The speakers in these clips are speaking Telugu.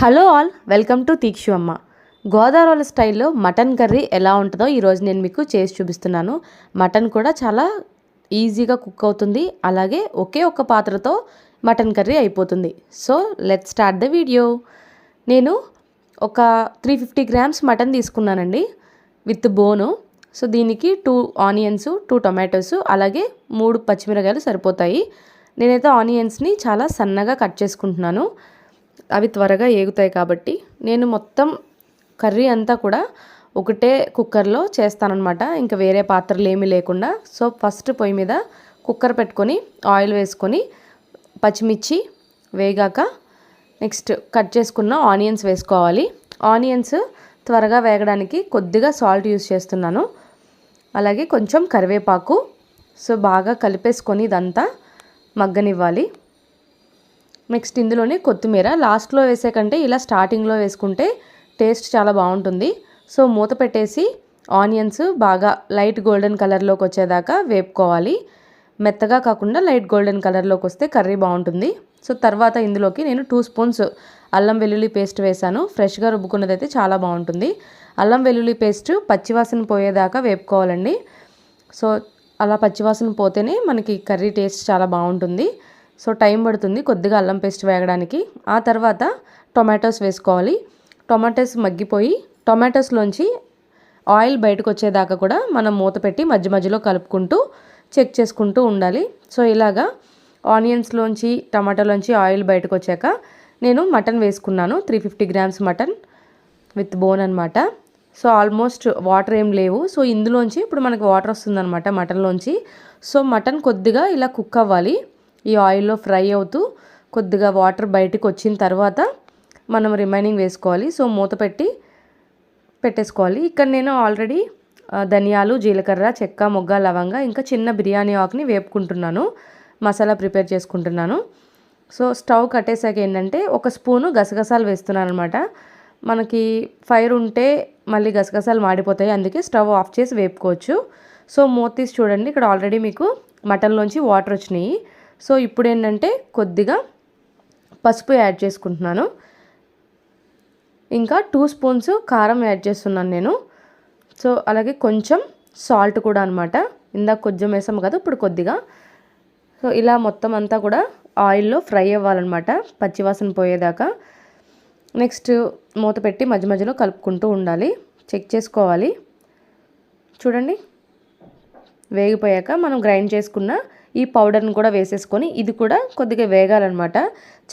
Hello all welcome to Teekshu Amma. Godavari స్టైల్లో మటన్ కర్రీ ఎలా ఉంటుందో ఈరోజు నేను మీకు చేసి చూపిస్తున్నాను. మటన్ కూడా చాలా ఈజీగా కుక్ అవుతుంది. అలాగే ఒకే ఒక్క పాత్రతో మటన్ కర్రీ అయిపోతుంది. So let start the video నేను ఒక త్రీ ఫిఫ్టీ గ్రామ్స్ మటన్ తీసుకున్నానండి విత్ బోను. సో దీనికి టూ ఆనియన్స్ టూ టొమాటోస్ అలాగే మూడు పచ్చిమిరకాయలు సరిపోతాయి. నేనైతే ఆనియన్స్ని చాలా సన్నగా కట్ చేసుకుంటున్నాను. అవి త్వరగా ఏగుతాయి కాబట్టి నేను మొత్తం కర్రీ అంతా కూడా ఒకటే కుక్కర్లో చేస్తానన్నమాట. ఇంకా వేరే పాత్రలు ఏమీ లేకుండా. సో ఫస్ట్ పొయ్యి మీద కుక్కర్ పెట్టుకొని ఆయిల్ వేసుకొని పచ్చిమిర్చి వేగాక నెక్స్ట్ కట్ చేసుకున్న ఆనియన్స్ వేసుకోవాలి. ఆనియన్స్ త్వరగా వేగడానికి కొద్దిగా సాల్ట్ యూస్ చేస్తున్నాను. అలాగే కొంచెం కరివేపాకు. సో బాగా కలిపేసుకొని ఇదంతా మగ్గనివ్వాలి. నెక్స్ట్ ఇందులోనే కొత్తిమీర. లాస్ట్లో వేసే కంటే ఇలా స్టార్టింగ్లో వేసుకుంటే టేస్ట్ చాలా బాగుంటుంది. సో మూత పెట్టేసి ఆనియన్స్ బాగా లైట్ గోల్డెన్ కలర్లోకి వచ్చేదాకా వేపుకోవాలి. మెత్తగా కాకుండా లైట్ గోల్డెన్ కలర్లోకి వస్తే కర్రీ బాగుంటుంది. సో తర్వాత ఇందులోకి నేను టూ స్పూన్స్ అల్లం వెల్లుల్లి పేస్ట్ వేసాను. ఫ్రెష్గా రుబ్బుకున్నదైతే అయితే చాలా బాగుంటుంది. అల్లం వెల్లుల్లి పేస్ట్ పచ్చివాసన పోయేదాకా వేపుకోవాలండి. సో అలా పచ్చివాసన పోతేనే మనకి కర్రీ టేస్ట్ చాలా బాగుంటుంది. సో టైం పడుతుంది కొద్దిగా అల్లం పేస్ట్ వేగడానికి. ఆ తర్వాత టొమాటోస్ వేసుకోవాలి. టొమాటోస్ మగ్గిపోయి టొమాటోస్లోంచి ఆయిల్ బయటకు వచ్చేదాకా కూడా మనం మూత పెట్టి మధ్య మధ్యలో కలుపుకుంటూ చెక్ చేసుకుంటూ ఉండాలి. సో ఇలాగా ఆనియన్స్లోంచి టమాటోలోంచి ఆయిల్ బయటకు వచ్చాక నేను మటన్ వేసుకున్నాను. Three fifty grams mutton with bone అనమాట సో ఆల్మోస్ట్ వాటర్ ఏం లేవు. సో ఇందులోంచి ఇప్పుడు మనకి వాటర్ వస్తుందన్నమాట మటన్లోంచి. సో మటన్ కొద్దిగా ఇలా కుక్ అవ్వాలి. ఈ ఆయిల్లో ఫ్రై అవుతూ కొద్దిగా వాటర్ బయటికి వచ్చిన తర్వాత మనం రిమైనింగ్ వేసుకోవాలి. సో మూత పెట్టి పెట్టేసుకోవాలి. ఇక్కడ నేను ఆల్రెడీ ధనియాలు జీలకర్ర చెక్క మొగ్గ లవంగా ఇంకా చిన్న బిర్యానీ ఆకుని వేపుకుంటున్నాను. మసాలా ప్రిపేర్ చేసుకుంటున్నాను. సో స్టవ్ కట్టేశాక ఏంటంటే ఒక స్పూను గసగసాలు వేస్తున్నాను అనమాట మనకి ఫైర్ ఉంటే మళ్ళీ గసగసాలు మాడిపోతాయి. అందుకే స్టవ్ ఆఫ్ చేసి వేపుకోవచ్చు. సో మూత తీసి చూడండి. ఇక్కడ ఆల్రెడీ మీకు మటన్లోంచి వాటర్ వచ్చినాయి. సో ఇప్పుడు ఏంటంటే కొద్దిగా పసుపు యాడ్ చేసుకుంటున్నాను. ఇంకా టూ స్పూన్స్ కారం యాడ్ చేస్తున్నాను నేను. సో అలాగే కొంచెం సాల్ట్ కూడా అనమాట ఇందాక కొంచెం వేసాము కదా ఇప్పుడు కొద్దిగా. సో ఇలా మొత్తం అంతా కూడా ఆయిల్లో ఫ్రై అవ్వాలన్నమాట పచ్చివాసన పోయేదాకా. నెక్స్ట్ మూత పెట్టి మధ్య మధ్యలో కలుపుకుంటూ ఉండాలి చెక్ చేసుకోవాలి. చూడండి వేగిపోయాక మనం గ్రైండ్ చేసుకున్న ఈ పౌడర్ని కూడా వేసేసుకొని ఇది కూడా కొద్దిగా వేగాలన్నమాట.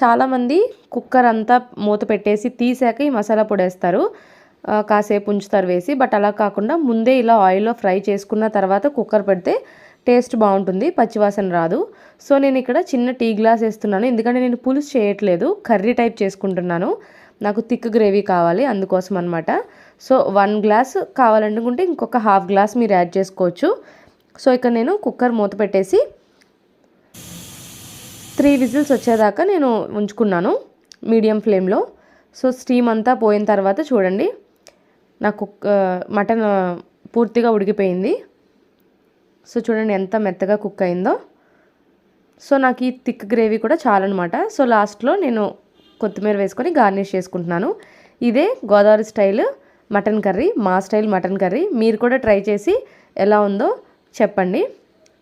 చాలామంది కుక్కర్ అంతా మూత పెట్టేసి తీసాక ఈ మసాలా పొడి వేస్తారు. కాసేపు ఉంచుతారు వేసి బట్ అలా కాకుండా ముందే ఇలా ఆయిల్లో ఫ్రై చేసుకున్న తర్వాత కుక్కర్ పెడితే టేస్ట్ బాగుంటుంది పచ్చివాసన రాదు. సో నేను ఇక్కడ చిన్న టీ గ్లాస్ వేస్తున్నాను. ఎందుకంటే నేను పులుసు చేయట్లేదు కర్రీ టైప్ చేసుకుంటున్నాను. నాకు థిక్ గ్రేవీ కావాలి అందుకోసం అనమాట సో వన్ గ్లాస్ కావాలనుకుంటే ఇంకొక హాఫ్ గ్లాస్ మీరు యాడ్ చేసుకోవచ్చు. సో ఇక్కడ నేను కుక్కర్ మూత పెట్టేసి త్రీ విజిల్స్ వచ్చేదాకా నేను ఉంచుకున్నాను మీడియం ఫ్లేమ్లో. సో స్టీమ్ అంతా పోయిన తర్వాత చూడండి నాకు మటన్ పూర్తిగా ఉడికిపోయింది. సో చూడండి ఎంత మెత్తగా కుక్ అయిందో. సో నాకు ఈ థిక్ గ్రేవీ కూడా చాలన్నమాట. సో లాస్ట్లో నేను కొత్తిమీర వేసుకొని గార్నిష్ చేసుకుంటున్నాను. ఇదే గోదావరి స్టైల్ మటన్ కర్రీ మా స్టైల్ మటన్ కర్రీ. మీరు కూడా ట్రై చేసి ఎలా ఉందో చెప్పండి.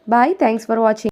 Bye thanks for watching.